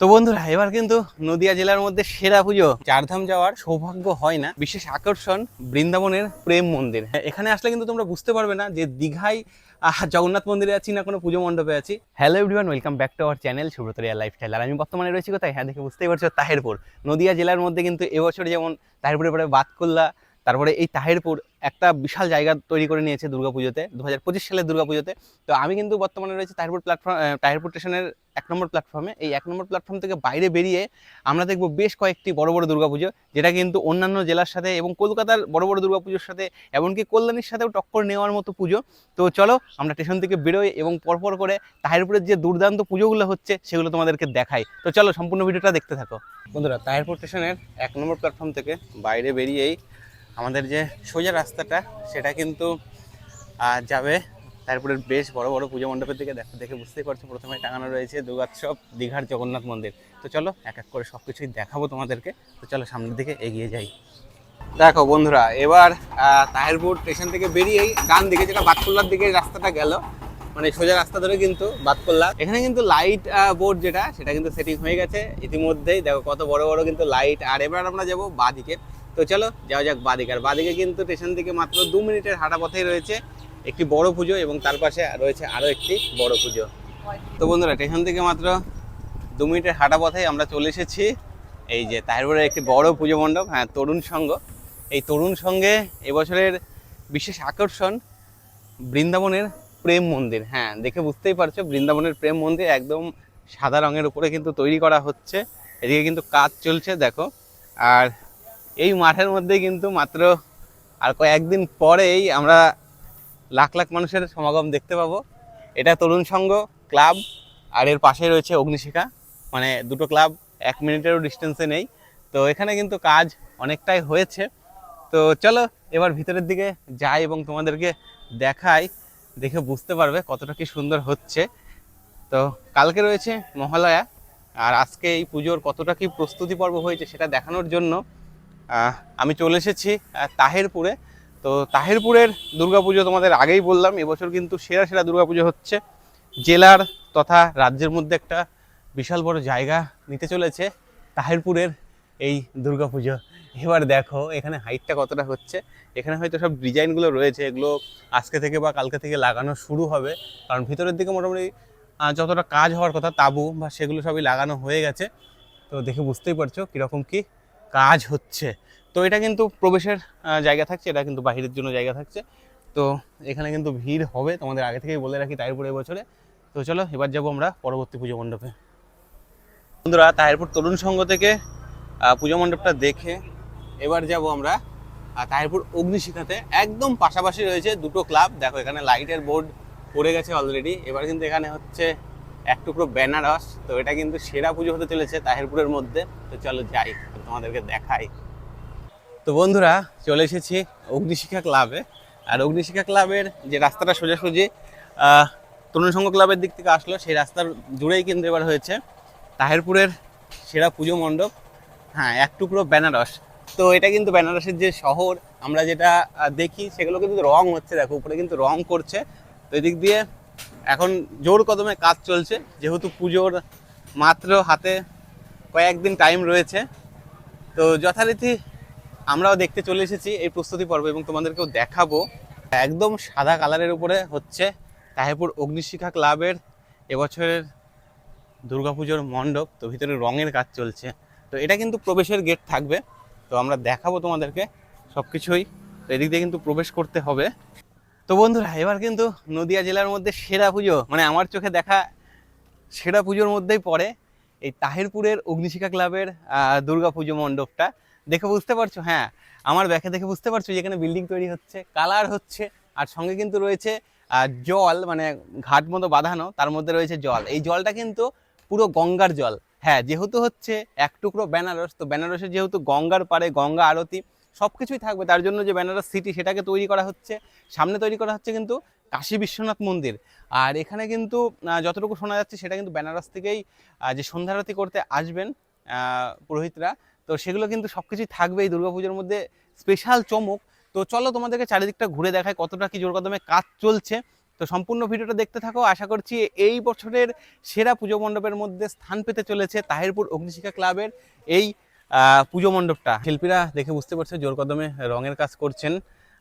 তো বন্ধুরা, এবার কিন্তু নদিয়া জেলার মধ্যে সেরা পুজো চারধাম যাওয়ার সৌভাগ্য হয় না। বিশেষ আকর্ষণ বৃন্দাবনের প্রেম মন্দির। এখানে আসলে কিন্তু তোমরা বুঝতে পারবে না যে দীঘায় জগন্নাথ মন্দিরে আছি না, কোনো পুজো মণ্ডপে আছি। Hello everyone welcome back to our channel সুব্রতরিয়া lifestyle আর আমি বর্তমানে রয়েছি কোথায়? হ্যাঁ দেখে বুঝতেই পারছ, তাহেরপুর। নদিয়া জেলার মধ্যে কিন্তু এবছর যেমন তাহেরপুরের পরে বাতকুল্লা, তারপরে এই তাহেরপুর একটা বিশাল জায়গা তৈরি করে নিয়েছে দুর্গাপুজোতে দু হাজার পঁচিশ সালের দুর্গাপুজোতে। তো আমি কিন্তু বর্তমানে রয়েছে তাহিরপুর প্ল্যাটফর্ম তাহিরপুর স্টেশনের এক নম্বর প্ল্যাটফর্মে এই এক নম্বর প্ল্যাটফর্ম থেকে বাইরে বেরিয়ে আমরা দেখব বেশ কয়েকটি বড় বড় দুর্গাপুজো, যেটা কিন্তু অন্যান্য জেলার সাথে এবং কলকাতার বড় বড় দুর্গাপুজোর সাথে, এমনকি কল্যাণীর সাথেও টক্কর নেওয়ার মতো পুজো। তো চলো আমরা স্টেশন থেকে বেরোই এবং পরপর করে তাহিরপুরের যে দুর্দান্ত পুজোগুলো হচ্ছে, সেগুলো তোমাদেরকে দেখাই। তো চলো সম্পূর্ণ ভিডিওটা দেখতে থাকো। বন্ধুরা, তাহিরপুর স্টেশনের এক নম্বর প্ল্যাটফর্ম থেকে বাইরে বেরিয়েই আমাদের যে সোজা রাস্তাটা, সেটা কিন্তু যাবে। তারপরে বেশ বড় বড় পুজো মণ্ডপের দিকে দেখো, দেখে বুঝতেই পারছ, প্রথমে টাঙানো রয়েছে দুর্গোৎসব দীঘার জগন্নাথ মন্দির। তো চলো, এক এক করে সব কিছুই দেখাবো তোমাদেরকে। তো চলো, সামনের দিকে এগিয়ে যাই। দেখো বন্ধুরা, এবার তাহিরপুর স্টেশন থেকে বেরিয়েই ডান দিকে যেটা বাতকুল্লার দিকে রাস্তাটা গেল মানে সোজা রাস্তা ধরে কিন্তু বাতকুল্লা। এখানে কিন্তু লাইট বোর্ড যেটা, সেটা কিন্তু সেটিং হয়ে গেছে। ইতিমধ্যেই দেখো কত বড় বড় কিন্তু লাইট আর এবার আমরা যাব বাঁ বাদিকে তো চলো, যাওয়া যাক বাদিকে। আর বাদিকে কিন্তু স্টেশন থেকে মাত্র দু মিনিটের হাঁটা পথেই রয়েছে একটি বড় পুজো এবং তার পাশে রয়েছে আরও একটি বড় পুজো। তো বন্ধুরা, স্টেশন থেকে মাত্র দু মিনিটের হাঁটা পথেই আমরা চলে এসেছি। এই যে তাহিরপুরের একটি বড় পুজো মণ্ডপ হ্যাঁ তরুণ সংঘ। এই তরুণ সঙ্গে এবছরের বিশেষ আকর্ষণ বৃন্দাবনের প্রেম মন্দির। হ্যাঁ দেখে বুঝতেই পারছ, বৃন্দাবনের প্রেম মন্দির একদম সাদা রঙের উপরে কিন্তু তৈরি করা হচ্ছে। এদিকে কিন্তু কাজ চলছে, দেখো। আর এই মাঠের মধ্যে কিন্তু মাত্র আর কয়েকদিন পরেই আমরা লাখ লাখ মানুষের সমাগম দেখতে পাবো। এটা তরুণ সংঘ ক্লাব, আর এর পাশে রয়েছে অগ্নিশিখা। মানে দুটো ক্লাব, এক মিনিটেরও ডিস্টেন্সে নেই। তো এখানে কিন্তু কাজ অনেকটাই হয়েছে। তো চলো এবার ভিতরের দিকে যাই এবং তোমাদেরকে দেখাই। দেখে বুঝতে পারবে কতটা কি সুন্দর হচ্ছে। তো কালকে রয়েছে মহালয়া, আর আজকে এই পুজোর কতটা কি প্রস্তুতি পর্ব হয়েছে সেটা দেখানোর জন্য আমি চলে এসেছি তাহেরপুরে। তো তাহেরপুরের দুর্গাপুজো তোমাদের আগেই বললাম, এবছর কিন্তু সেরা সেরা দুর্গাপুজো হচ্ছে জেলার তথা রাজ্যের মধ্যে একটা বিশাল বড় জায়গা নিতে চলেছে তাহেরপুরের এই দুর্গাপুজো। এবার দেখো, এখানে হাইটটা কতটা হচ্ছে? এখানে হয়তো সব ডিজাইনগুলো রয়েছে, এগুলো আজকে থেকে বা কালকে থেকে লাগানো শুরু হবে। কারণ ভিতরের দিকে মোটামুটি যতটা কাজ হওয়ার কথা, তাবু বা সেগুলো সবই লাগানো হয়ে গেছে। তো দেখে বুঝতেই পারছ কীরকম কি কাজ হচ্ছে। তো এটা কিন্তু প্রবেশের জায়গা থাকছে, এটা কিন্তু বাহিরের জন্য জায়গা থাকছে। তো এখানে কিন্তু ভিড় হবে, তোমাদের আগে থেকেই বলে রাখি তাহিরপুর বছরে তো চলো, এবার যাব আমরা পরবর্তী পুজো মণ্ডপে। বন্ধুরা তাহিরপুর তরুণ সংঘ থেকে পুজো মণ্ডপটা দেখে এবার যাব আমরা তাহিরপুর অগ্নিশিখাতে। একদম পাশাপাশি রয়েছে দুটো ক্লাব। দেখো, এখানে লাইটের বোর্ড পড়ে গেছে অলরেডি এবার কিন্তু এখানে হচ্ছে এক টুকরো বেনারস, তো এটা কিন্তু সেরা পুজো হতে চলেছে তাহিরপুরের মধ্যে। তো চলো যাই, তোমাদেরকে দেখাই। তো বন্ধুরা, চলে এসেছি অগ্নিশিখা ক্লাবে। আর অগ্নিশিখা ক্লাবের যে রাস্তাটা সোজাসুজি তরুণ সংঘ ক্লাবের দিক থেকে আসলো, সেই রাস্তার জুড়েই কিন্তু এবার হয়েছে তাহেরপুরের সেরা পুজো মণ্ডপ। হ্যাঁ এক টুকরো বেনারস। তো এটা কিন্তু বেনারসের যে শহর, আমরা যেটা দেখি, সেগুলো কিন্তু রং হচ্ছে, দেখো, উপরে কিন্তু রং করছে। তো এদিক দিয়ে এখন জোর কদমে কাজ চলছে, যেহেতু পুজোর মাত্র হাতে কয়েকদিন টাইম রয়েছে, তো যথারীতি আমরাও দেখতে চলে এসেছি এই প্রস্তুতি পর্ব এবং তোমাদেরকেও দেখাবো। একদম সাদা কালারের উপরে হচ্ছে তাহেপুর অগ্নিশিখা ক্লাবের এবছরের দুর্গাপুজোর মণ্ডপ, তো ভিতরে রঙের কাজ চলছে। তো এটা কিন্তু প্রবেশের গেট থাকবে, তো আমরা দেখাবো তোমাদেরকে সব কিছুই তো এদিক দিয়ে কিন্তু প্রবেশ করতে হবে। তো বন্ধুরা, এবার কিন্তু নদিয়া জেলার মধ্যে সেরা পুজো মানে আমার চোখে দেখা সেরা পুজোর মধ্যেই পড়ে এই তাহিরপুরের অগ্নিশিখা ক্লাবের দুর্গা পুজো মণ্ডপটা। দেখে বুঝতে পারছ? হ্যাঁ আমার ব্যাখ্যা দেখে বুঝতে পারছ যেখানে বিল্ডিং তৈরি হচ্ছে কালার হচ্ছে, আর সঙ্গে কিন্তু রয়েছে জল মানে ঘাট মতো বাঁধানো, তার মধ্যে রয়েছে জল। এই জলটা কিন্তু পুরো গঙ্গার জল। হ্যাঁ যেহেতু হচ্ছে এক টুকরো বেনারস, তো বেনারসে যেহেতু গঙ্গার পারে গঙ্গা আরতি সব কিছুই থাকবে। তার জন্য যে বেনারস সিটি সেটাকে তৈরি করা হচ্ছে, সামনে তৈরি করা হচ্ছে কিন্তু কাশী বিশ্বনাথ মন্দির। আর এখানে কিন্তু যতটুকু শোনা যাচ্ছে সেটা কিন্তু বেনারস থেকেই যে সন্ধ্যারতি করতে আসবেন পুরোহিতরা, তো সেগুলো কিন্তু সব কিছুই থাকবে এই দুর্গাপুজোর মধ্যে। স্পেশাল চমক। তো চলো তোমাদেরকে চারিদিকটা ঘুরে দেখায় কতটা কি জোর কদমে কাজ চলছে। তো সম্পূর্ণ ভিডিওটা দেখতে থাকো। আশা করছি এই বছরের সেরা পুজো মণ্ডপের মধ্যে স্থান পেতে চলেছে তাহিরপুর অগ্নিশিখা ক্লাবের এই পুজো মণ্ডপটা। শিল্পীরা দেখে বুঝতে পারছে জোর কদমে রঙের কাজ করছেন।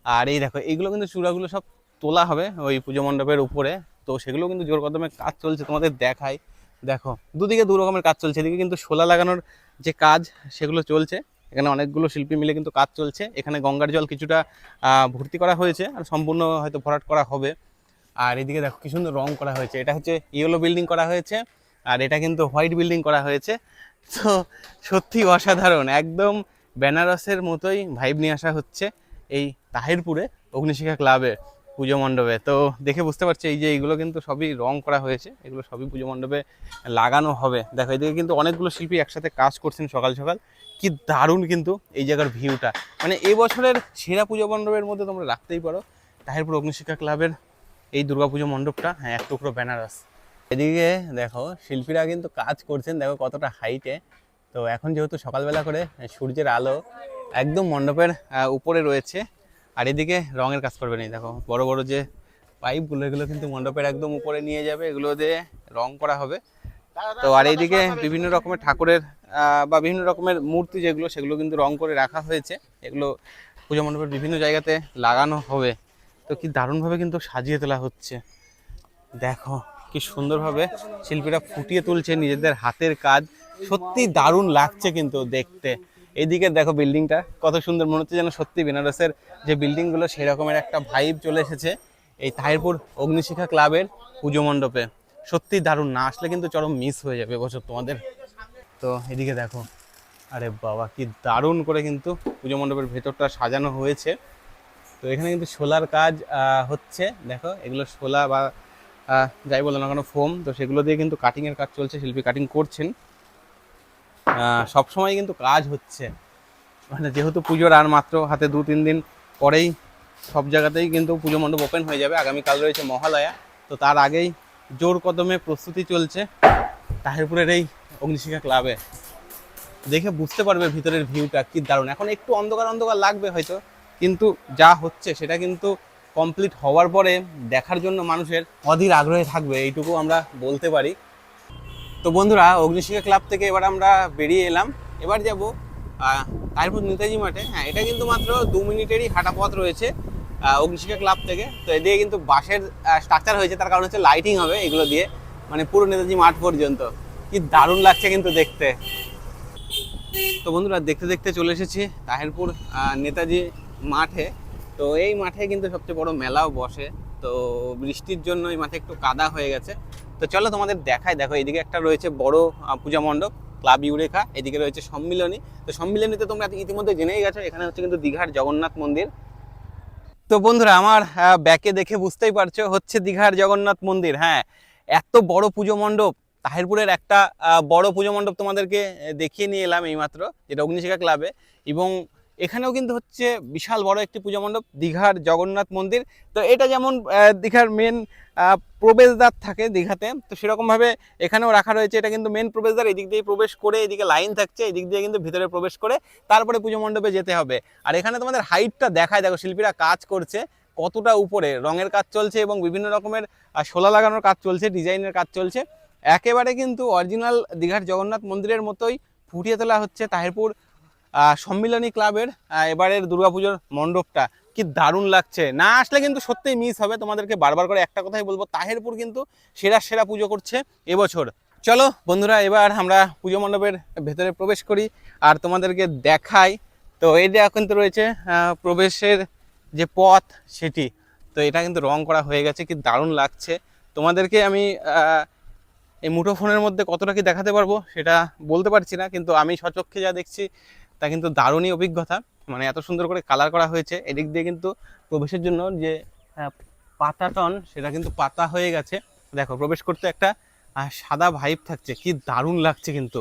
আর এই দেখো, এইগুলো কিন্তু চূড়াগুলো সব তোলা হবে ওই পুজো মণ্ডপের উপরে। তো সেগুলো কিন্তু জোর কদমে কাজ চলছে, তোমাদের দেখায় দেখো, দুদিকে দু রকমের কাজ চলছে, এদিকে কিন্তু শোলা লাগানোর যে কাজ, সেগুলো চলছে। এখানে অনেকগুলো শিল্পী মিলে কিন্তু কাজ চলছে। এখানে গঙ্গার জল কিছুটা ভর্তি করা হয়েছে আর সম্পূর্ণ হয়তো ভরাট করা হবে। আর এদিকে দেখো, কি সুন্দর রং করা হয়েছে। এটা হচ্ছে ইয়েলো বিল্ডিং করা হয়েছে। আর এটা কিন্তু হোয়াইট বিল্ডিং করা হয়েছে। তো সত্যি অসাধারণ। একদম বেনারসের মতোই ভাইব নিয়ে আসা হচ্ছে এই তাহিরপুরে অগ্নিশিখা ক্লাবে পুজো মণ্ডপে। তো দেখে বুঝতে পারছি এই যে এইগুলো কিন্তু সবই রং করা হয়েছে, এগুলো সবই পুজো মণ্ডপে লাগানো হবে। দেখো, এদিকে কিন্তু অনেকগুলো শিল্পী একসাথে কাজ করছেন সকাল সকাল। কি দারুণ কিন্তু এই জায়গার ভিউটা মানে এই বছরের সেরা পুজো মণ্ডপের মধ্যে তোমরা রাখতেই পারো তাহিরপুর অগ্নিশিক্ষা ক্লাবের এই দুর্গাপুজো মণ্ডপটা হ্যাঁ এক টুকরো বেনারস। এদিকে দেখো, শিল্পীরা কিন্তু কাজ করছেন, দেখো কতটা হাইটে তো এখন যেহেতু সকালবেলা করে সূর্যের আলো একদম মণ্ডপের উপরে রয়েছে। আর এদিকে রঙের কাজ করবে এই দেখো, বড় বড় যে পাইপগুলো, এগুলো কিন্তু মণ্ডপের একদম উপরে নিয়ে যাবে, এগুলো দিয়ে রং করা হবে। তো আর এইদিকে বিভিন্ন রকমের ঠাকুরের বা বিভিন্ন রকমের মূর্তি যেগুলো, সেগুলো কিন্তু রং করে রাখা হয়েছে। এগুলো পুজো মণ্ডপের বিভিন্ন জায়গাতে লাগানো হবে। তো কি দারুণভাবে কিন্তু সাজিয়ে তোলা হচ্ছে। দেখো কি সুন্দরভাবে শিল্পীরা ফুটিয়ে তুলছে নিজেদের হাতের কাজ। সত্যি দারুণ লাগছে কিন্তু দেখতে। এইদিকে দেখো বিল্ডিংটা, কত সুন্দর মনে হচ্ছে যেন সত্যি বেনারসের যে বিল্ডিংগুলো সেই রকমের একটা ভাইব চলে এসেছে। এই তাহিরপুর অগ্নিশিখা ক্লাবের পুজো মণ্ডপে। সত্যি দারুণ, না আসলে কিন্তু চরম মিস হয়ে যাবে এবছর তোমাদের। তো এদিকে দেখো, আরে বাবা, কি দারুণ করে কিন্তু পুজো মণ্ডপের ভেতরটা সাজানো হয়েছে। তো এখানে কিন্তু শোলার কাজ হচ্ছে। দেখো, এগুলো শোলা বা যাই বলো না কেন ফোম তো সেগুলো দিয়ে কিন্তু কাটিংয়ের কাজ চলছে, শিল্পী কাটিং করছেন। সব সময় কিন্তু কাজ হচ্ছে। মানে যেহেতু পুজোর আর মাত্র হাতে দু তিন দিন পরেই সব জায়গাতেই কিন্তু পুজো মণ্ডপ ওপেন হয়ে যাবে। আগামীকাল রয়েছে মহালয়া, তো তার আগেই জোর কদমে প্রস্তুতি চলছে তাহিরপুরের এই অগ্নিশিখা ক্লাবে দেখে বুঝতে পারবে ভিতরের ভিউটা কি দারুণ। এখন একটু অন্ধকার অন্ধকার লাগবে হয়তো, কিন্তু যা হচ্ছে সেটা কিন্তু কমপ্লিট হওয়ার পরে দেখার জন্য মানুষের অধীর আগ্রহে থাকবে, এইটুকু আমরা বলতে পারি। তো বন্ধুরা, অগ্নিশিখা ক্লাব থেকে এবার আমরা বেরিয়ে এলাম। এবার যাব তারপর নেতাজি মাঠে। হ্যাঁ এটা কিন্তু মাত্র দু মিনিটেরই হাঁটা পথ রয়েছে অগ্নিশিখা ক্লাব থেকে। তো এদিকে কিন্তু বাসের স্ট্রাকচার হয়েছে, তার কারণ হচ্ছে লাইটিং হবে এগুলো দিয়ে মানে পুরো নেতাজি মাঠ পর্যন্ত। কি দারুণ লাগছে কিন্তু দেখতে। তো বন্ধুরা, দেখতে দেখতে চলে এসেছি তাহেরপুর নেতাজি মাঠে। তো এই মাঠে কিন্তু সবচেয়ে বড় মেলাও বসে। তো বৃষ্টির জন্য এই মাঠে একটু কাদা হয়ে গেছে। তো চলো তোমাদের দেখাই। দেখো এদিকে একটা রয়েছে বড় পূজা মণ্ডপ, ক্লাব ইউরেখা, এদিকে রয়েছে সম্মিলনী। তো সম্মিলনীতে তোমরা ইতিমধ্যে জেনেই গেছো, এখানে হচ্ছে কিন্তু দীঘার জগন্নাথ মন্দির। তো বন্ধুরা, আমার ব্যাকে দেখে বুঝতেই পারছ, হচ্ছে দীঘার জগন্নাথ মন্দির। হ্যাঁ এত বড় পুজো মণ্ডপ। তাহিরপুরের একটা বড় পুজো মণ্ডপ তোমাদেরকে দেখিয়ে নিয়ে এলাম এইমাত্র যেটা অগ্নিশিখা ক্লাবে। এবং এখানেও কিন্তু হচ্ছে বিশাল বড় একটি পুজো মণ্ডপ, দীঘার জগন্নাথ মন্দির। তো এটা যেমন দীঘার মেন প্রবেশদ্বার থাকে দীঘাতে, তো সেরকমভাবে এখানেও রাখা রয়েছে। এটা কিন্তু মেন প্রবেশদ্বার, এদিক দিয়ে প্রবেশ করে এদিকে লাইন থাকছে, এদিক দিয়ে কিন্তু ভিতরে প্রবেশ করে তারপরে পুজো মণ্ডপে যেতে হবে। আর এখানে তোমাদের হাইটটা দেখায়, দেখো শিল্পীরা কাজ করছে কতটা উপরে, রঙের কাজ চলছে এবং বিভিন্ন রকমের শোলা লাগানোর কাজ চলছে, ডিজাইনের কাজ চলছে। একেবারে কিন্তু অরিজিনাল দীঘার জগন্নাথ মন্দিরের মতোই ফুটিয়ে তোলা হচ্ছে তাহিরপুর সম্মিলনী ক্লাবের এবারের দুর্গাপুজোর মণ্ডপটা কি দারুণ লাগছে। না আসলে কিন্তু সত্যিই মিস হবে, তোমাদেরকে বারবার করে একটা কথাই বলব, তাহেরপুর কিন্তু সেরা সেরা পুজো করছে এবছর। চলো বন্ধুরা, এবার আমরা পুজো মণ্ডপের ভেতরে প্রবেশ করি আর তোমাদেরকে দেখাই। তো এটা কিন্তু রয়েছে প্রবেশের যে পথ সেটি, তো এটা কিন্তু রং করা হয়ে গেছে, কি দারুণ লাগছে। তোমাদেরকে আমি এই মুঠোফোনের মধ্যে কতটা কি দেখাতে পারব সেটা বলতে পারছি না, কিন্তু আমি সচক্ষে যা দেখছি তা কিন্তু দারুণই অভিজ্ঞতা। মানে এত সুন্দর করে কালার করা হয়েছে। এদিক দিয়ে কিন্তু প্রবেশের জন্য যে পাতাটন, সেটা কিন্তু পাতা হয়ে গেছে। দেখো, প্রবেশ করতে একটা সাদা ভাইব থাকছে। কি দারুণ লাগছে কিন্তু।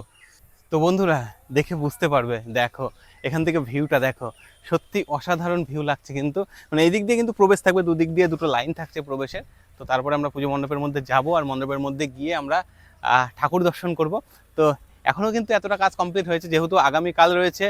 তো বন্ধুরা, দেখে বুঝতে পারবে। দেখো, এখান থেকে ভিউটা দেখো। সত্যি অসাধারণ ভিউ লাগছে কিন্তু। মানে এই দিক দিয়ে কিন্তু প্রবেশ থাকবে, দুদিক দিয়ে দুটো লাইন থাকছে প্রবেশের। তো তারপরে আমরা পুজো মণ্ডপের মধ্যে যাব, আর মণ্ডপের মধ্যে গিয়ে আমরা ঠাকুর দর্শন করব। তো এখনও কিন্তু এতটা কাজ কমপ্লিট হয়েছে, যেহেতু আগামীকাল রয়েছে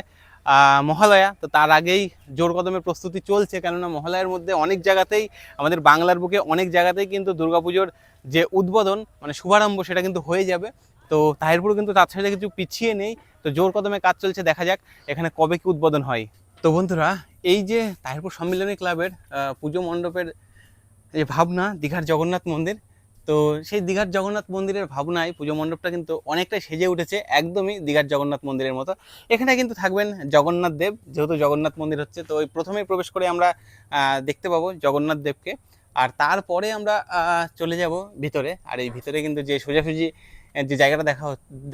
মহালয়া, তো তার আগেই জোর কদমে প্রস্তুতি চলছে, কেননা মহালয়ার মধ্যে অনেক জায়গাতেই, আমাদের বাংলার বুকে অনেক জায়গাতেই কিন্তু দুর্গাপুজোর যে উদ্বোধন মানে শুভারম্ভ, সেটা কিন্তু হয়ে যাবে। তো তাহিরপুর কিন্তু তার সাথে কিছু পিছিয়ে নেই। তো জোর কদমে কাজ চলছে, দেখা যাক এখানে কবে কি উদ্বোধন হয়। তো বন্ধুরা, এই যে তাহিরপুর সম্মিলনী ক্লাবের পুজো মণ্ডপের যে ভাবনা, দীঘার জগন্নাথ মন্দির তো সেই দীঘার জগন্নাথ মন্দিরের ভাবনায় পুজো মণ্ডপটা কিন্তু অনেকটাই সেজে উঠেছে, একদমই দীঘার জগন্নাথ মন্দিরের মতো। এখানে কিন্তু থাকবেন জগন্নাথ দেব, যেহেতু জগন্নাথ মন্দির হচ্ছে, তো ওই প্রথমেই প্রবেশ করে আমরা দেখতে পাবো জগন্নাথ দেবকে। আর তারপরে আমরা চলে যাব ভিতরে। আর এই ভিতরে কিন্তু যে সোজাসুজি যে জায়গাটা দেখা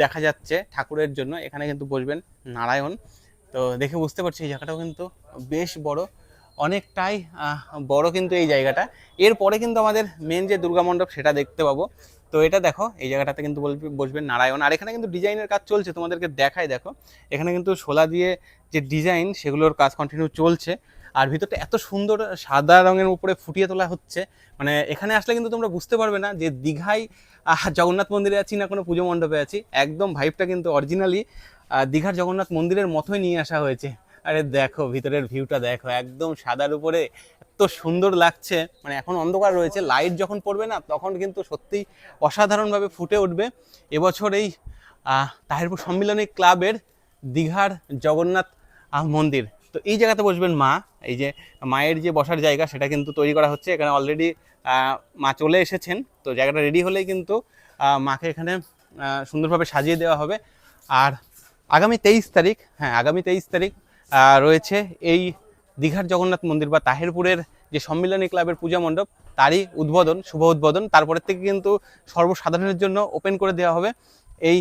দেখা যাচ্ছে ঠাকুরের জন্য, এখানে কিন্তু বসবেন নারায়ণ। তো দেখে বুঝতে পারছি এই জায়গাটাও কিন্তু বেশ বড়। অনেকটাই বড় কিন্তু এই জায়গাটা। এরপরে কিন্তু আমাদের মেন যে দুর্গা মণ্ডপ সেটা দেখতে পাবো। তো এটা দেখো, এই জায়গাটাতে কিন্তু বলবে, বসবেন নারায়ণ। আর এখানে কিন্তু ডিজাইনের কাজ চলছে, তোমাদেরকে দেখাই দেখো। এখানে কিন্তু শোলা দিয়ে যে ডিজাইন, সেগুলোর কাজ কন্টিনিউ চলছে। আর ভিতরটা এত সুন্দর সাদা রঙের উপরে ফুটিয়ে তোলা হচ্ছে। মানে এখানে আসলে কিন্তু তোমরা বুঝতে পারবে না যে দীঘায় জগন্নাথ মন্দিরে আছি না কোনো পুজো মণ্ডপে আছি। একদম ভাইবটা কিন্তু অরিজিনালি দীঘার জগন্নাথ মন্দিরের মতোই নিয়ে আসা হয়েছে। আরে দেখো, ভিতরের ভিউটা দেখো, একদম সাদার উপরে এত সুন্দর লাগছে। মানে এখন অন্ধকার রয়েছে লাইট যখন পড়বে না, তখন কিন্তু সত্যিই অসাধারণভাবে ফুটে উঠবে। এবছর এই তাহিরপুর সম্মিলনী ক্লাবের দীঘার জগন্নাথ মন্দির। তো এই জায়গাতে বসবেন মা, এই যে মায়ের যে বসার জায়গা, সেটা কিন্তু তৈরি করা হচ্ছে। এখানে অলরেডি মা চলে এসেছেন। তো জায়গাটা রেডি হলেই কিন্তু মাকে এখানে সুন্দরভাবে সাজিয়ে দেওয়া হবে। আর আগামী তেইশ তারিখ হ্যাঁ আগামী তেইশ তারিখ রয়েছে। এই দীঘার জগন্নাথ মন্দির বা তাহেরপুরের যে সম্মিলনী ক্লাবের পূজা মণ্ডপ, তারই উদ্বোধন, শুভ উদ্বোধন। তারপরের থেকে কিন্তু সর্বসাধারণের জন্য ওপেন করে দেওয়া হবে এই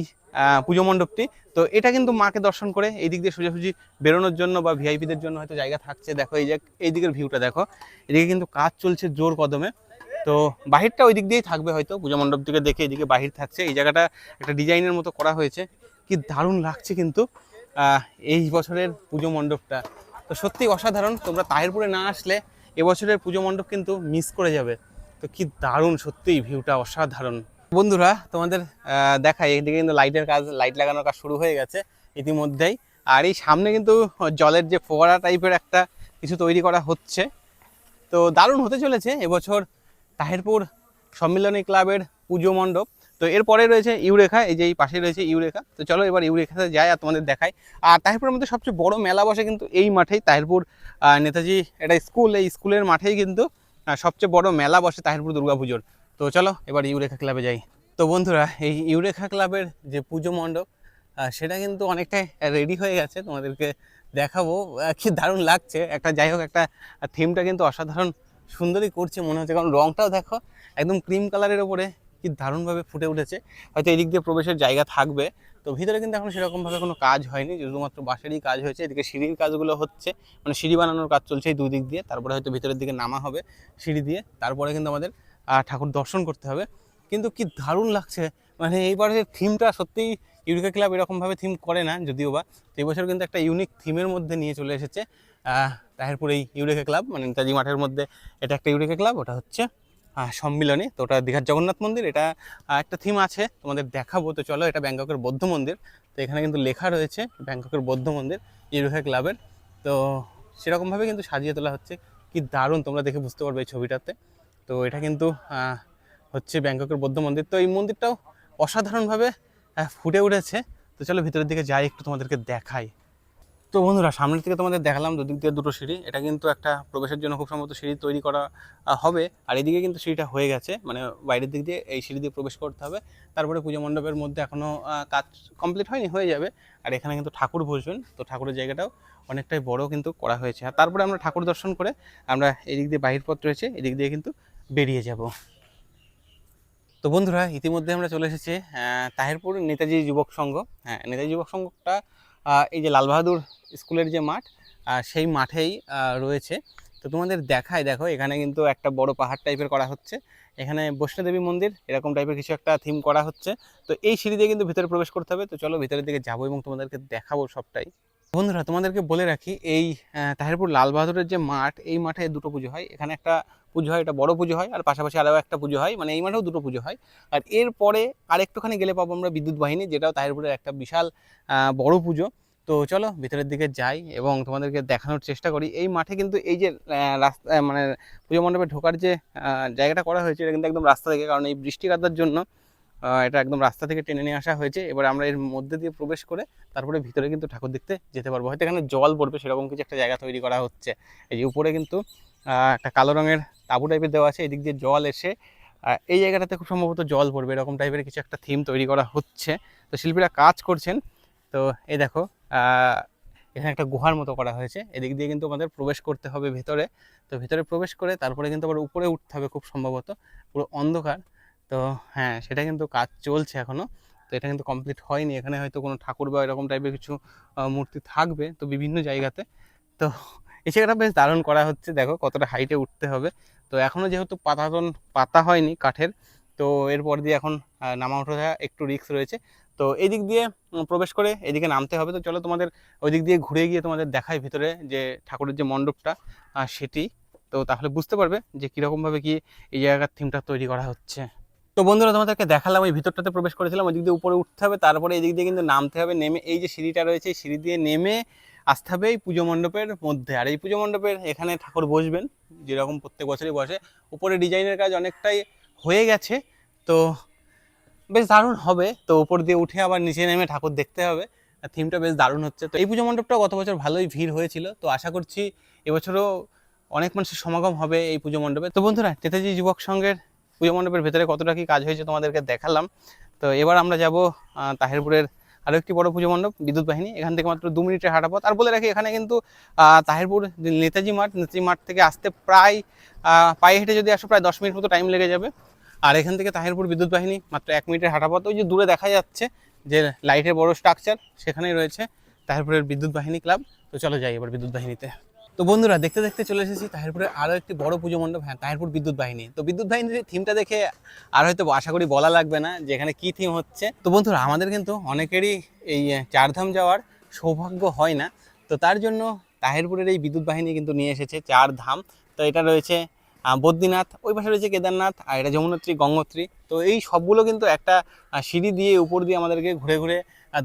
পুজো মণ্ডপটি। তো এটা কিন্তু মাকে দর্শন করে এই দিক দিয়ে সোজাসুজি বেরোনোর জন্য বা ভিআইপিদের জন্য হয়তো জায়গা থাকছে। দেখো, এই যে এই দিকের ভিউটা দেখো। এদিকে কিন্তু কাজ চলছে জোর কদমে। তো বাহিরটা ওই দিক দিয়েই থাকবে হয়তো। পুজো মণ্ডপ থেকে দেখে এদিকে বাহির থাকছে। এই জায়গাটা একটা ডিজাইনের মতো করা হয়েছে। কি দারুণ লাগছে কিন্তু। এই বছরের পুজো মণ্ডপটা। তো সত্যি অসাধারণ, তোমরা তাহিরপুরে না আসলে এবছরের পুজো মণ্ডপ কিন্তু মিস করে যাবে। তো কি দারুণ, সত্যিই ভিউটা অসাধারণ। বন্ধুরা, তোমাদের দেখাই, এদিকে কিন্তু লাইটের কাজ লাইট লাগানোর কাজ শুরু হয়ে গেছে ইতিমধ্যেই। আর এই সামনে কিন্তু জলের যে ফোয়ারা টাইপের একটা কিছু তৈরি করা হচ্ছে। তো দারুণ হতে চলেছে এবছর তাহিরপুর সম্মিলনী ক্লাবের পুজো মণ্ডপ। তো এরপরে রয়েছে ইউরেখা, এই যে এই পাশে রয়েছে ইউরেখা। তো চলো এবার ইউরেখাতে যাই আর তোমাদের দেখাই। আর তাহিরপুরের মধ্যে সবচেয়ে বড় মেলা বসে কিন্তু এই মাঠেই তাহিরপুর নেতাজি, এটা স্কুল, এই স্কুলের মাঠেই কিন্তু সবচেয়ে বড় মেলা বসে তাহিরপুর দুর্গাপুজোর তো চলো এবার ইউরেখা ক্লাবে যাই। তো বন্ধুরা, এই ইউরেখা ক্লাবের যে পুজো মণ্ডপ সেটা কিন্তু অনেকটাই রেডি হয়ে গেছে, তোমাদেরকে দেখাবো। কি দারুণ লাগছে। একটা যাই হোক, একটা থিমটা কিন্তু অসাধারণ সুন্দরই করছে মনে হচ্ছে। কারণ রঙটাও দেখো, একদম ক্রিম কালারের ওপরে। কি দারুণভাবে ফুটে উঠেছে। হয়তো এদিক দিয়ে প্রবেশের জায়গা থাকবে। তো ভিতরে কিন্তু এখন সেরকমভাবে কোনো কাজ হয়নি। শুধুমাত্র বাঁশেরই কাজ হয়েছে। এদিকে সিঁড়ির কাজগুলো হচ্ছে। মানে সিঁড়ি বানানোর কাজ চলছে এই দুই দিক দিয়ে। তারপরে হয়তো ভিতরের দিকে নামা হবে সিঁড়ি দিয়ে। তারপরে কিন্তু আমাদের ঠাকুর দর্শন করতে হবে। কিন্তু কি দারুণ লাগছে। মানে এইবার এইবারের থিমটা সত্যিই ইউরিকা ক্লাব এরকমভাবে থিম করে না, যদিও বা। এই বছর কিন্তু একটা ইউনিক থিমের মধ্যে নিয়ে চলে এসেছে তাহিরপুর এই ইউরেকা ক্লাব। মানে নেতাজি মাঠের মধ্যে এটা একটা ইউরেকা ক্লাব। ওটা হচ্ছে সম্মিলনী। তো ওটা দীঘার জগন্নাথ মন্দির, এটা একটা থিম আছে, তোমাদের দেখাবো। তো চলো, এটা ব্যাংককের বৌদ্ধ মন্দির। তো এখানে কিন্তু লেখা রয়েছে, ব্যাংককের বৌদ্ধ মন্দির ইউরেকা ক্লাবের তো সেরকমভাবে কিন্তু সাজিয়ে তোলা হচ্ছে। কি দারুণ, তোমরা দেখে বুঝতে পারবে এই ছবিটাতে। তো এটা কিন্তু হচ্ছে ব্যাংককের বৌদ্ধ মন্দির। তো এই মন্দিরটাও অসাধারণভাবে ফুটে উঠেছে। তো চলো, ভিতরের দিকে যাই, একটু তোমাদেরকে দেখাই। তো বন্ধুরা, সামনের থেকে তোমাদের দেখালাম দুদিক দিয়ে দুটো সিঁড়ি। এটা কিন্তু একটা প্রবেশের জন্য খুব সম্ভবত সিঁড়ি তৈরি করা হবে। আর এদিকে কিন্তু সিঁড়িটা হয়ে গেছে মানে বাইরের দিক দিয়ে এই সিঁড়ি দিয়ে প্রবেশ করতে হবে। তারপরে পুজো মণ্ডপের মধ্যে এখনও কাজ কমপ্লিট হয়নি, হয়ে যাবে। আর এখানে কিন্তু ঠাকুর বসবেন, তো ঠাকুরের জায়গাটাও অনেকটাই বড় কিন্তু করা হয়েছে। আর তারপরে আমরা ঠাকুর দর্শন করে আমরা এদিক দিয়ে বাহির পথ রয়েছে, এদিক দিয়ে কিন্তু বেরিয়ে যাব। তো বন্ধুরা, ইতিমধ্যে আমরা চলে এসেছি তাহিরপুর নেতাজি যুবক সংঘ। হ্যাঁ নেতাজি যুবক সংঘটা এই যে লালবাহাদুর স্কুলের যে মাঠ সেই মাঠেই রয়েছে। তো তোমাদের দেখায়, দেখো, এখানে কিন্তু একটা বড় পাহাড় টাইপের করা হচ্ছে। এখানে বৈষ্ণোদেবী মন্দির, এরকম টাইপের কিছু একটা থিম করা হচ্ছে। তো এই সিঁড়ি দিয়ে কিন্তু ভিতরে প্রবেশ করতে হবে। তো চলো ভিতরের দিকে যাব এবং তোমাদেরকে দেখাবো সবটাই। বন্ধুরা, তোমাদেরকে বলে রাখি, এই তাহিরপুর লাল বাহাদুরের যে মাঠ, এই মাঠে দুটো পুজো হয়। এখানে একটা পুজো হয় এটা বড় পুজো হয়, আর পাশাপাশি আরও একটা পুজো হয়। মানে এই মাঠেও দুটো পুজো হয়। আর এরপরে আর একটুখানি গেলে পাবো আমরা বিদ্যুৎ বাহিনী, যেটাও তাহিরপুরের একটা বিশাল বড় পুজো। তো চলো, ভিতরের দিকে যাই এবং তোমাদেরকে দেখানোর চেষ্টা করি। এই মাঠে কিন্তু এই যে রাস্তা মানে পুজো মণ্ডপে ঢোকার যে জায়গাটা করা হয়েছে, এটা কিন্তু একদম রাস্তা থেকে, কারণ এই বৃষ্টি কাদার জন্য এটা একদম রাস্তা থেকে টেনে নিয়ে আসা হয়েছে। এবার আমরা এর মধ্যে দিয়ে প্রবেশ করে তারপরে ভিতরে কিন্তু ঠাকুর দেখতে যেতে পারব। হয়তো এখানে জল পড়বে, সেরকম কিছু একটা জায়গা তৈরি করা হচ্ছে। এই যে উপরে কিন্তু একটা কালো রঙের তাঁবু টাইপের দেওয়া আছে। এদিক দিয়ে জল এসে এই জায়গাটাতে খুব সম্ভবত জল পড়বে, এরকম টাইপের কিছু একটা থিম তৈরি করা হচ্ছে। তো শিল্পীরা কাজ করছেন। তো এই দেখো এখানে একটা গুহার মতো করা হয়েছে। এদিক দিয়ে কিন্তু আমাদের প্রবেশ করতে হবে ভেতরে। তো ভেতরে প্রবেশ করে তারপরে কিন্তু আবার উপরে উঠতে হবে খুব সম্ভবত। পুরো অন্ধকার। তো হ্যাঁ সেটা কিন্তু কাজ চলছে এখনও তো এটা কিন্তু কমপ্লিট হয়নি। এখানে হয়তো কোনো ঠাকুর বা এরকম টাইপের কিছু মূর্তি থাকবে তো বিভিন্ন জায়গাতে। তো এই জায়গাটা বেশ দারুণ করা হচ্ছে। দেখো কতটা হাইটে উঠতে হবে। তো এখনও যেহেতু পাতাতন, পাতা হয়নি কাঠের, তো এরপর দিয়ে এখন নামা ওঠা একটু রিস্ক রয়েছে। তো এই দিক দিয়ে প্রবেশ করে এদিকে নামতে হবে। তো চলো তোমাদের ওই দিক দিয়ে ঘুরে গিয়ে তোমাদের দেখায় ভিতরে যে ঠাকুরের যে মণ্ডপটা সেটি। তো তাহলে বুঝতে পারবে যে কীরকমভাবে কি এই জায়গার থিমটা তৈরি করা হচ্ছে। তো বন্ধুরা, তোমাদেরকে দেখালাম, ওই ভিতরটাতে প্রবেশ করেছিলাম, ওই দিক দিয়ে উপরে উঠতে হবে, তারপরে এই দিক দিয়ে কিন্তু নামতে হবে, নেমে এই যে সিঁড়িটা রয়েছে, এই সিঁড়ি দিয়ে নেমে আসতে হবে এই পুজো মণ্ডপের মধ্যে। আর এই পুজো মণ্ডপের এখানে ঠাকুর বসবেন, যেরকম প্রত্যেক বছরই বসে। উপরে ডিজাইনের কাজ অনেকটাই হয়ে গেছে, তো বেশ দারুণ হবে। তো উপর দিয়ে উঠে আবার নিচে নেমে ঠাকুর দেখতে হবে থিমটা বেশ দারুণ হচ্ছে। তো এই পুজো মণ্ডপটা গত বছর ভালোই ভিড় হয়েছিল, তো আশা করছি এবছরও অনেক মানুষের সমাগম হবে এই পুজো মণ্ডপে। তো বন্ধুরা, নেতাজি যুবক সংঘের পুজো মণ্ডপের ভেতরে কতটা কি কাজ হয়েছে তোমাদেরকে দেখালাম। তো এবার আমরা যাব তাহিরপুরের আরও একটি বড় পুজো মণ্ডপ, বিদ্যুৎ বাহিনী। এখান থেকে মাত্র দু মিনিটের হাঁটা পথ আর বলে রাখি, এখানে কিন্তু তাহিরপুর নেতাজি মাঠ নেতাজি মাঠ থেকে আসতে প্রায় পায়ে হেঁটে যদি আসো প্রায় দশ মিনিট মতো টাইম লেগে যাবে। আর এখান থেকে তাহিরপুর বিদ্যুৎ বাহিনী মাত্র এক মিনিটের হাঁটা পথ ওই যে দূরে দেখা যাচ্ছে যে লাইটের বড় স্ট্রাকচার সেখানেই রয়েছে তাহিরপুরের বিদ্যুৎ বাহিনী ক্লাব তো চলো যাই এবার বিদ্যুৎ বাহিনীতে। তো বন্ধুরা, দেখতে দেখতে চলে এসেছি তাহিরপুরের আরও একটি বড় পুজো মণ্ডপ হ্যাঁ তাহিরপুর বিদ্যুৎ বাহিনী। তো বিদ্যুৎ বাহিনীর থিমটা দেখে আর হয়তো আশা করি বলা লাগবে না যে এখানে কী থিম হচ্ছে। তো বন্ধুরা, আমাদের কিন্তু অনেকেরই এই চারধাম যাওয়ার সৌভাগ্য হয় না। তো তার জন্য তাহিরপুরের এই বিদ্যুৎ বাহিনী কিন্তু নিয়ে এসেছে চার ধাম তো এটা রয়েছে বদ্রীনাথ, ওই পাশে রয়েছে কেদারনাথ আর এটা যমুনোত্রী, গঙ্গোত্রী। তো এই সবগুলো কিন্তু একটা সিঁড়ি দিয়ে উপর দিয়ে আমাদেরকে ঘুরে ঘুরে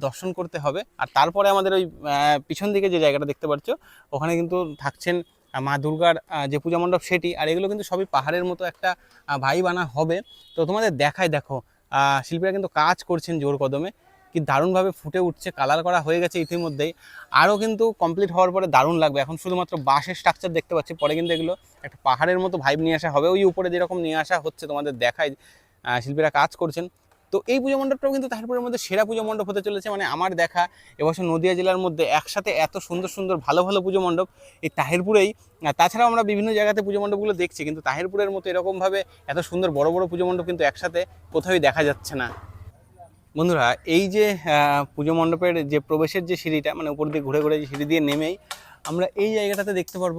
দর্শন করতে হবে। আর তারপরে আমাদের ওই পিছন দিকে যে জায়গাটা দেখতে পাচ্ছ, ওখানে কিন্তু থাকছেন মা দুর্গার যে পূজা মণ্ডপ সেটি। আর এগুলো কিন্তু সবই পাহাড়ের মতো একটা ভাই বানা হবে। তো তোমাদের দেখায় দেখো শিল্পীরা কিন্তু কাজ করছেন জোর কদমে। কি দারুণভাবে ফুটে উঠছে, কালার করা হয়ে গেছে ইতিমধ্যেই। আরও কিন্তু কমপ্লিট হওয়ার পরে দারুণ লাগবে। এখন শুধুমাত্র বাঁশের স্ট্রাকচার দেখতে পাচ্ছি, পরে কিন্তু এগুলো একটা পাহাড়ের মতো ভাইব নিয়ে আসা হবে। ওই উপরে যেরকম নিয়ে আসা হচ্ছে, তোমাদের দেখায় শিল্পীরা কাজ করছেন। তো এই পুজো মণ্ডপটাও কিন্তু তাহিরপুরের মধ্যে সেরা পুজো মণ্ডপ হতে চলেছে। মানে আমার দেখা এবছর নদিয়া জেলার মধ্যে একসাথে এত সুন্দর সুন্দর ভালো ভালো পুজো মণ্ডপ এই তাহিরপুরেই। তাছাড়াও আমরা বিভিন্ন জায়গাতে পুজো মণ্ডপগুলো দেখছি, কিন্তু তাহিরপুরের মতো এরকমভাবে এত সুন্দর বড় বড় পুজো মণ্ডপ কিন্তু একসাথে কোথাওই দেখা যাচ্ছে না। বন্ধুরা, এই যে পুজো মণ্ডপের যে প্রবেশের যে সিঁড়িটা মানে উপর দিয়ে ঘুরে ঘুরে যে সিঁড়ি দিয়ে নেমেই আমরা এই জায়গাটাতে দেখতে পারব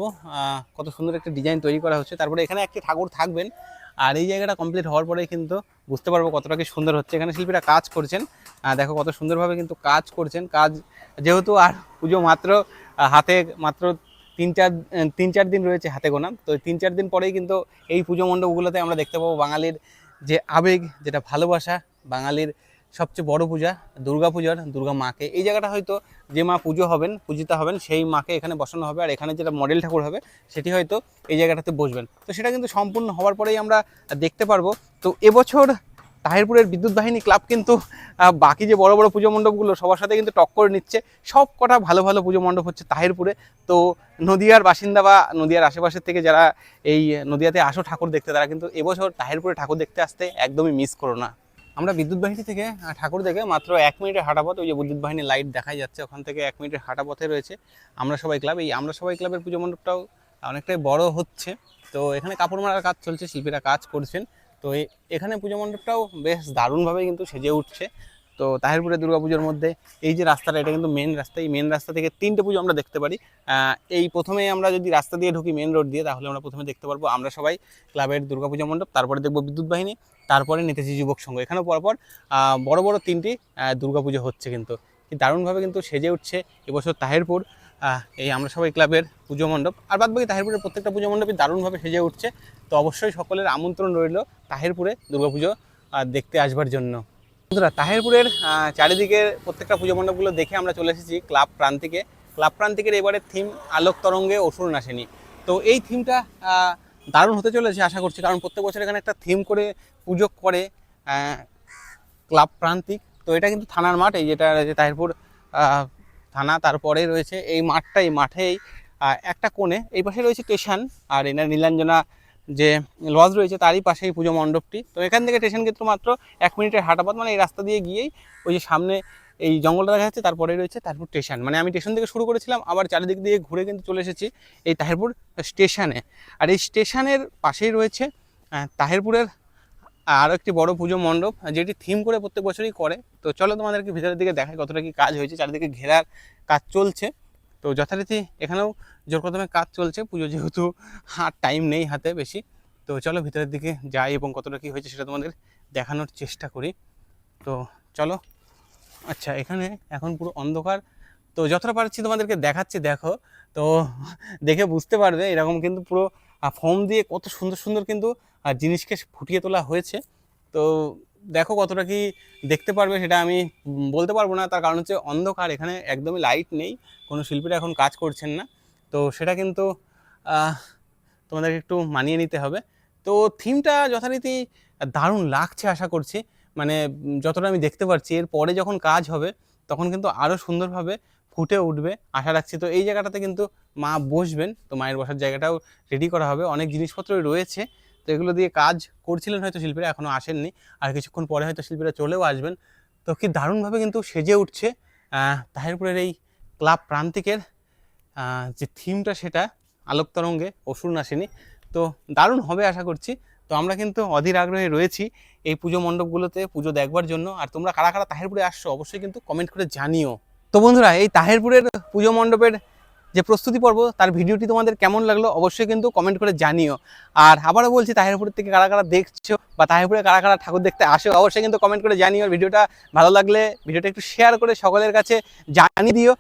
কত সুন্দর একটা ডিজাইন তৈরি করা হচ্ছে। তারপরে এখানে একটি ঠাকুর থাকবেন। আর এই জায়গাটা কমপ্লিট হওয়ার পরেই কিন্তু বুঝতে পারব কতটা কি সুন্দর হচ্ছে। এখানে শিল্পীরা কাজ করছেন। দেখো কত সুন্দরভাবে কিন্তু কাজ করছেন। কাজ যেহেতু আর পুজো মাত্র হাতে মাত্র তিন চার তিন চার দিন রয়েছে হাতে গোনা। তো তিন চার দিন পরেই কিন্তু এই পুজো মণ্ডপগুলোতে আমরা দেখতে পাবো বাঙালির যে আবেগ, যেটা ভালোবাসা, বাঙালির সবচেয়ে বড় পূজা দুর্গা পূজার, দুর্গা মাকে। এই জায়গাটা হয়তো যে মা পুজো হবেন, পূজিতা হবেন, সেই মাকে এখানে বসানো হবে। আর এখানে যেটা মডেল ঠাকুর হবে, সেটি হয়তো এই জায়গাটাতে বসবেন। তো সেটা কিন্তু সম্পূর্ণ হওয়ার পরেই আমরা দেখতে পারব। তো এবছর তাহিরপুরের বিদ্যুৎ বাহিনী ক্লাব কিন্তু বাকি যে বড় বড় পুজো মণ্ডপগুলো, সবার সাথে কিন্তু টক্কর নিচ্ছে। সব কটা ভালো ভালো পুজো মণ্ডপ হচ্ছে তাহিরপুরে। তো নদিয়ার বাসিন্দা বা নদিয়ার আশেপাশের থেকে যারা এই নদিয়াতে আসো ঠাকুর দেখতে, তারা কিন্তু এবছর তাহিরপুরে ঠাকুর দেখতে আসতে একদমই মিস করো না। আমরা বিদ্যুৎ বাহিনী থেকে ঠাকুর দেখে মাত্র এক মিনিটের হাঁটা পথ, ওই যে বিদ্যুৎ বাহিনীর লাইট দেখাই যাচ্ছে, ওখান থেকে এক মিনিটের হাঁটা পথে রয়েছে আমরা সবাই ক্লাব এই আমরা সবাই ক্লাবের পুজো মণ্ডপটাও অনেকটাই বড় হচ্ছে। তো এখানে কাপড় মারার কাজ চলছে, শিল্পীরা কাজ করছেন। তো এখানে পুজো মণ্ডপটাও বেশ দারুণভাবে কিন্তু সেজে উঠছে। তো তাহিরপুরের দুর্গাপুজোর মধ্যে এই যে রাস্তাটা, এটা কিন্তু মেন রাস্তা। এই মেন রাস্তা থেকে তিনটে পুজো আমরা দেখতে পারি। এই প্রথমে আমরা যদি রাস্তা দিয়ে ঢুকি মেন রোড দিয়ে, তাহলে আমরা প্রথমে দেখতে পারব আমরা সবাই ক্লাবের দুর্গাপূজা মণ্ডপ, তারপরে দেখব বিদ্যুৎ বাহিনী, তারপরে নেতাজি যুবক সংঘ। এখানেও পরপর বড় বড় তিনটি দুর্গাপুজো হচ্ছে কিন্তু। দারুণভাবে কিন্তু সেজে উঠছে এবছর তাহিরপুর। এই আমরা সবাই ক্লাবের পুজো মণ্ডপ। আর বাদ বাকি তাহিরপুরের প্রত্যেকটা পুজো মণ্ডপই দারুণভাবে সেজে উঠছে। তো অবশ্যই সকলের আমন্ত্রণ রইল তাহিরপুরে দুর্গাপুজো দেখতে আসবার জন্য। বন্ধুরা, তাহেরপুরের চারিদিকের প্রত্যেকটা পুজো মণ্ডপগুলো দেখে আমরা চলে এসেছি ক্লাব প্রান্তিকে। ক্লাব প্রান্তিকের এবারের থিম আলোক তরঙ্গে অসুর নাসেনি তো এই থিমটা দারুণ হতে চলেছে আশা করছি, কারণ প্রত্যেক বছর এখানে একটা থিম করে পুজো করে ক্লাব প্রান্তিক। তো এটা কিন্তু থানার মাঠ, এই যেটা রয়েছে তাহিরপুর থানা, তারপরে রয়েছে এই মাঠটা, এই মাঠেই একটা কোণে, এই পাশে রয়েছে স্টেশন আর এনার নীলাঞ্জনা যে লজ রয়েছে তারই পাশে এই পুজো মণ্ডপটি। তো এখান থেকে স্টেশন কিন্তু মাত্র এক মিনিটের হাঁটাপথ মানে এই রাস্তা দিয়ে গিয়েই ওই যে সামনে এই জঙ্গলটা দেখা যাচ্ছে, তারপরে রয়েছে তারপর স্টেশন। মানে আমি স্টেশন থেকে শুরু করেছিলাম, আবার চারিদিক দিয়ে ঘুরে কিন্তু চলে এসেছি এই তাহিরপুর স্টেশনে। আর এই স্টেশনের পাশেই রয়েছে তাহিরপুরের আরও একটি বড় পুজো মণ্ডপ, যেটি থিম করে প্রত্যেক বছরই করে। তো চলো তোমাদেরকে ভিতরের দিকে দেখায় কতটা কি কাজ হয়েছে, চারিদিকে ঘেরার কাজ চলছে। তো যথারীতি এখানেও জোর কদমে কাজ চলছে, পুজো যেহেতু আর টাইম নেই হাতে বেশি। তো চলো ভিতরের দিকে যাই এবং কতটা কী হয়েছে সেটা তোমাদের দেখানোর চেষ্টা করি। তো চলো আচ্ছা এখানে এখন পুরো অন্ধকার। তো যতটা পারছি তোমাদেরকে দেখাচ্ছি, দেখো। তো দেখে বুঝতে পারবে এরকম কিন্তু পুরো ফোম দিয়ে কত সুন্দর সুন্দর কিন্তু জিনিসকে ফুটিয়ে তোলা হয়েছে। তো দেখো কতটা কি দেখতে পারবে সেটা আমি বলতে পারব না। তার কারণ হচ্ছে অন্ধকার, এখানে একদমই লাইট নেই। কোনো শিল্পীরা এখন কাজ করছেন না। তো সেটা কিন্তু তোমাদেরকে একটু মানিয়ে নিতে হবে। তো থিমটা যথারীতি দারুণ লাগছে আশা করছি। মানে যতটা আমি দেখতে পাচ্ছি এর পরে যখন কাজ হবে, তখন কিন্তু আরও সুন্দরভাবে ফুটে উঠবে আশা রাখছি। তো এই জায়গাটাতে কিন্তু মা বসবেন। তো মায়ের বসার জায়গাটাও রেডি করা হবে। অনেক জিনিসপত্রই রয়েছে। তো এগুলো দিয়ে কাজ করছিলেন হয়তো শিল্পীরা এখনও আসেননি। আর কিছুক্ষণ পরে হয়তো শিল্পীরা চলেও আসবেন। তো কি দারুণভাবে কিন্তু সেজে উঠছে তাহিরপুরের এই ক্লাব প্রান্তিকের যে থিমটা সেটা আলোক তরঙ্গে অসুর নাসেনি তো দারুণ হবে আশা করছি। তো আমরা কিন্তু অধীর আগ্রহে রয়েছি এই পুজো মণ্ডপগুলোতে পুজো দেখবার জন্য। আর তোমরা কারা কারা তাহেরপুরে আসছো অবশ্যই কিন্তু কমেন্ট করে জানিও। তো বন্ধুরা, এই তাহেরপুরের পুজো মণ্ডপের যে প্রস্তুতি পর্ব, তার ভিডিওটি তোমাদের কেমন লাগল অবশ্যই কিন্তু কমেন্ট করে জানিও। আর আবারও বলছি তাহেরপুর থেকে কারা কারা দেখছ বা তাহেরপুরে কারা কারা ঠাকুর দেখতে আসো, অবশ্যই কিন্তু কমেন্ট করে জানিও। ভিডিওটা ভালো লাগলে ভিডিওটা একটু শেয়ার করে সকলের কাছে জানিয়ে দিও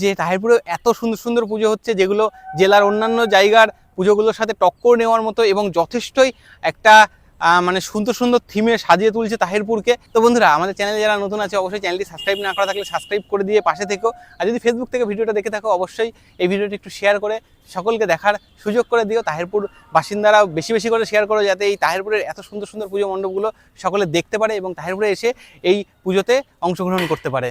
যে তাহিরপুরে এত সুন্দর সুন্দর পুজো হচ্ছে, যেগুলো জেলার অন্যান্য জায়গার পুজোগুলোর সাথে টক্কর নেওয়ার মতো এবং যথেষ্টই একটা মানে সুন্দর সুন্দর থিমে সাজিয়ে তুলছে তাহিরপুরকে। তো বন্ধুরা, আমাদের চ্যানেলে যারা নতুন আছে, অবশ্যই চ্যানেলটি সাবস্ক্রাইব না করা থাকলে সাবস্ক্রাইব করে দিয়ে পাশে থেকো। আর যদি ফেসবুক থেকে ভিডিওটা দেখে থাকো, অবশ্যই এই ভিডিওটি একটু শেয়ার করে সকলকে দেখার সুযোগ করে দিও। তাহিরপুর বাসিন্দারা বেশি বেশি করে শেয়ার করো, যাতে এই তাহিরপুরের এত সুন্দর সুন্দর পুজো মণ্ডপগুলো সকলে দেখতে পারে এবং তাহিরপুরে এসে এই পুজোতে অংশগ্রহণ করতে পারে।